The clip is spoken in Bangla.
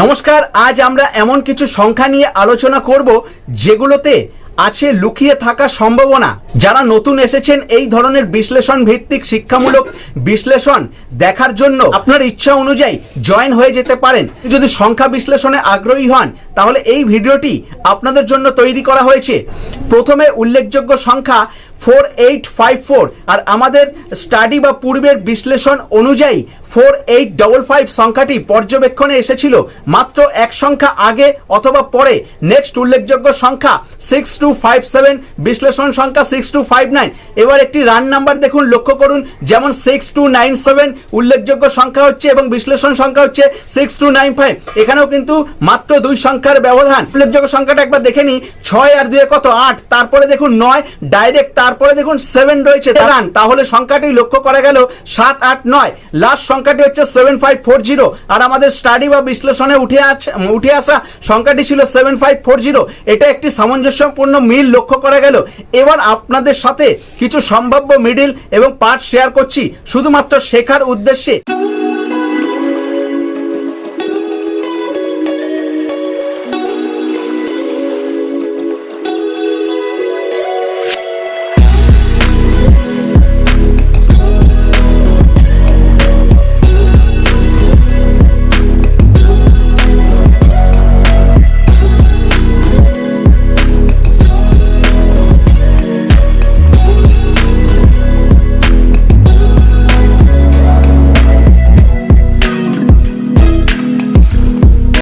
নমস্কার, আজ আমরা এমন কিছু সংখ্যা নিয়ে আলোচনা করব যেগুলোতে আছে লুকিয়ে থাকা সম্ভাবনা। যারা নতুন এসেছেন এই ধরনের বিশ্লেষণ ভিত্তিক শিক্ষামূলক বিশ্লেষণ দেখার জন্য আপনার ইচ্ছা অনুযায়ী জয়েন হয়ে যেতে পারেন। যদি সংখ্যা বিশ্লেষণে আগ্রহী হন, তাহলে এই ভিডিওটি আপনাদের জন্য তৈরি করা হয়েছে। প্রথমে উল্লেখযোগ্য সংখ্যা ফোর এইট ফাইভ ফোর আর আমাদের স্টাডি বা পূর্বের বিশ্লেষণ অনুযায়ী ফোর এইট ডবল ফাইভ সংখ্যাটি পর্যবেক্ষণে এসেছিল মাত্র এক সংখ্যা আগে অথবা পরে। নেক্সট উল্লেখযোগ্য সংখ্যা সিক্স টু ফাইভ সেভেন বিশ্লেষণ সংখ্যা সিক্স টু ফাইভ নাইন এবার একটি রান নাম্বার দেখুন, লক্ষ্য করুন, যেমন সিক্স টু নাইন সেভেন উল্লেখযোগ্য সংখ্যা হচ্ছে এবং বিশ্লেষণ সংখ্যা হচ্ছে সিক্স টু নাইন ফাইভ এখানেও কিন্তু মাত্র দুই সংখ্যার ব্যবধান। উল্লেখযোগ্য সংখ্যাটা একবার দেখে নিই, ছয় আর দুয়ে কত? আট। তারপরে দেখুন নয় ডাইরেক্ট তারপরে দেখুন সেভেন রয়েছে দাঁড়ান তাহলে সংখ্যাটি লক্ষ্য করা গেল সাত আট নয়। লাস্ট সংখ্যাটি হচ্ছে সেভেন ফাইভ ফোর জিরো আর আমাদের স্টাডি বা বিশ্লেষণে উঠে আছে উঠে আসা সংখ্যাটি ছিল সেভেন ফাইভ ফোর জিরো এটা একটি সামঞ্জস্যপূর্ণ মিল লক্ষ্য করা গেল। এবার আপনাদের সাথে কিছু সম্ভাব্য মিডিল এবং পার্ট শেয়ার করছি শুধুমাত্র শেখার উদ্দেশ্যে।